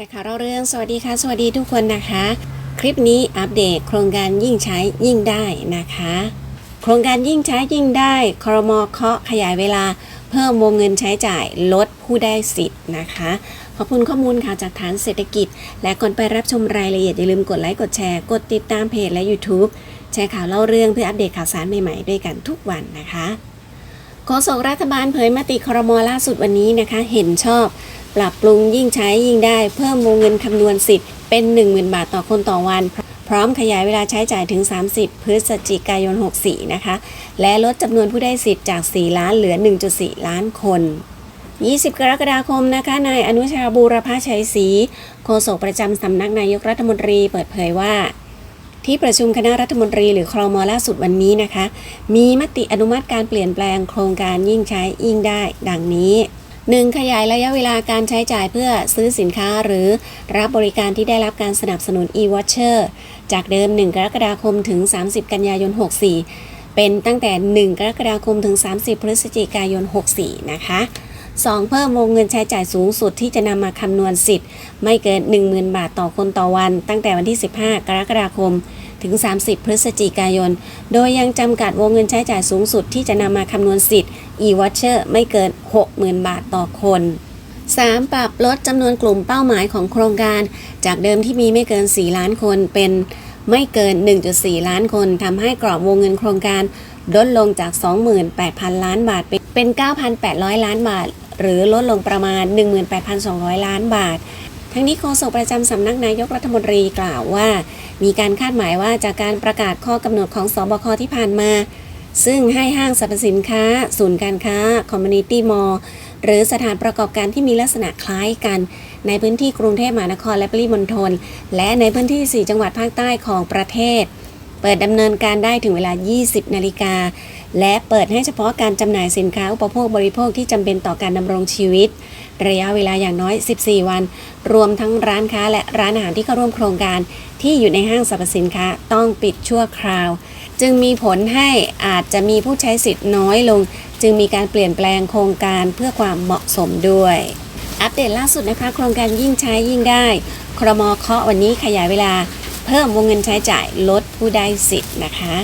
จากข่าวเราเรื่องสวัสดีค่ะ สวัสดีทุกคนนะคะ คลิปนี้อัปเดตโครงการยิ่งใช้ยิ่งได้นะคะ โครงการยิ่งใช้ยิ่งได้ครมเคาะขยายเวลา เพิ่มวงเงินใช้จ่ายลดผู้ได้สิทธิ์นะคะ ขอบคุณข้อมูลข่าวจากฐานเศรษฐกิจ และก่อนไปรับชมรายละเอียดอย่าลืมกดไลค์กดแชร์กดติดตามเพจและ YouTube แชร์ข่าวเล่าเรื่องเพื่ออัปเดตข่าวสารใหม่ๆด้วยกันทุกวันนะคะโฆษกรัฐบาลเผยมติครมล่าสุดวันนี้นะคะ เห็นชอบ ปรับปรุงยิ่งใช้ยิ่งได้ เพิ่มวงเงินคำนวณสิทธิ์เป็น 10,000 บาทต่อคนต่อวัน พร้อมขยายเวลาใช้จ่ายถึง 30 พฤศจิกายน 64 นะคะ และลดจำนวนผู้ได้สิทธิ์จาก 4 ล้านเหลือ 1.4 ล้านคน20 กรกฎาคมนะคะ นายอนุชาบูรพาชัยศรีโฆษกประจำสำนักนายกรัฐมนตรีเปิดเผยว่า ที่ประชุมคณะรัฐมนตรีหรือครมล่าสุดวันนี้นะคะ มีมติอนุมัติการเปลี่ยนแปลงโครงการยิ่งใช้ยิ่งได้ ดังนี้ 1. ขยายระยะเวลาการใช้จ่ายเพื่อซื้อสินค้าหรือรับบริการที่ได้รับการสนับสนุน e-watcher จากเดิม 1 กรกฎาคมถึง 30 กันยายน 64 เป็นตั้งแต่ 1 กรกฎาคมถึง 30 พฤศจิกายน 64 นะคะ 2. เพิ่มวงเงินใช้จ่ายสูงสุดที่จะนำมาคำนวณสิทธิ์ ไม่เกิน 10,000 บาทต่อคนต่อวัน ตั้งแต่วันที่ 15 กรกฎาคม ถึง 30 พฤศจิกายน โดยยังจำกัดวงเงินใช้จ่ายสูงสุดที่จะนำมาคำนวณสิทธิ์ e-watcher ไม่เกิน 60,000 บาทต่อคน 3. ปรับลดจำนวนกลุ่มเป้าหมายของโครงการ จากเดิมที่มีไม่เกิน 4 ล้านคนเป็นไม่เกิน 1.4 ล้านคนทำให้กรอบวงเงินโครงการลดลงจาก 28,000 ล้านบาท เป็น 9,800 ล้านบาท หรือลดลงประมาณ 18,200 ล้านบาท ทั้งนี้โฆษกประจำสำนักนายกรัฐมนตรีกล่าวว่า มีการคาดหมายว่าจากการประกาศข้อกำหนดของสบคที่ผ่านมา ซึ่งให้ห้างสรรพสินค้า ศูนย์การค้า คอมมูนิตี้มอลล์หรือสถานประกอบการที่มีลักษณะคล้ายกัน ในพื้นที่กรุงเทพมหานครและปริมณฑลและในพื้นที่ 4 จังหวัดภาคใต้ของประเทศ เปิดดำเนินการได้ถึงเวลา 20 นาฬิกา และเปิดให้เฉพาะการจำหน่ายสินค้าอุปโภคบริโภคที่จำเป็นต่อการดำรงชีวิต ระยะเวลาอย่างน้อย 14 วัน รวมทั้งร้านค้าและร้านอาหารที่เข้าร่วมโครงการที่อยู่ในห้างสรรพสินค้าต้องปิดชั่วคราว จึงมีผลให้อาจจะมีผู้ใช้สิทธิ์น้อยลง จึงมีการเปลี่ยนแปลงโครงการเพื่อความเหมาะสมด้วย อัปเดตล่าสุดนะคะ โครงการยิ่งใช้ยิ่งได้ครมเคาะวันนี้ขยายเวลา เพิ่มวงเงินใช้จ่ายลดผู้ได้สิทธิ์นะคะ